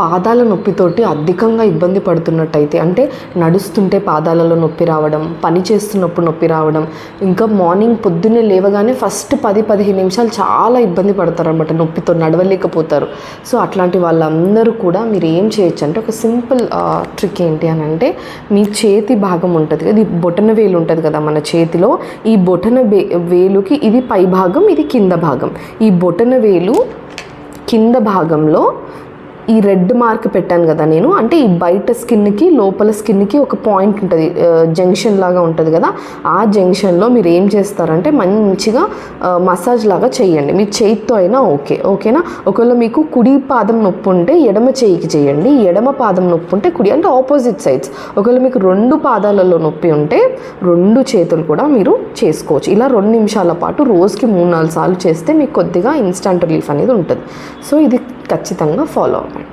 పాదాల నొప్పితోటి అధికంగా ఇబ్బంది పడుతున్నట్టయితే అంటే నడుస్తుంటే పాదాలలో నొప్పి రావడం పని చేస్తున్నప్పుడు నొప్పి రావడం ఇంకా మార్నింగ్ పొద్దున్నే లేవగానే ఫస్ట్ పది పదిహేను నిమిషాలు చాలా ఇబ్బంది పడతారు అనమాట నొప్పితో నడవలేకపోతారు. సో అట్లాంటి వాళ్ళందరూ కూడా మీరు ఏం చేయొచ్చు అంటే ఒక సింపుల్ ట్రిక్ ఏంటి అని అంటే మీ చేతి భాగం ఉంటుంది కదా ఈ బొటన వేలు ఉంటుంది కదా మన చేతిలో ఈ బొటన వే వేలుకి ఇది పై భాగం ఇది కింద భాగం. ఈ బొటన వేలు కింద భాగంలో ఈ రెడ్ మార్క్ పెట్టాను కదా నేను. అంటే ఈ బయట స్కిన్కి లోపల స్కిన్కి ఒక పాయింట్ ఉంటుంది. జంక్షన్ లాగా ఉంటుంది కదా. ఆ జంక్షన్లో మీరు ఏం చేస్తారంటే మంచిగా మసాజ్ లాగా చేయండి. మీ చేతితో అయినా ఓకే. ఓకేనా? ఒకవేళ మీకు కుడి పాదం నొప్పి ఉంటే ఎడమ చేయికి చేయండి. ఎడమ పాదం నొప్పి ఉంటే కుడి అంటే ఆపోజిట్ సైడ్స్ ఒకవేళ మీకు రెండు పాదాలలో నొప్పి ఉంటే రెండు చేతులు కూడా మీరు చేసుకోవచ్చు. ఇలా రెండు నిమిషాల పాటు రోజుకి మూడు నాలుగు సార్లు చేస్తే మీకు కొద్దిగా ఇన్స్టంట్ రిలీఫ్ అనేది ఉంటుంది. సో ఇది ఖచ్చితంగా ఫాలో అవ్వండి.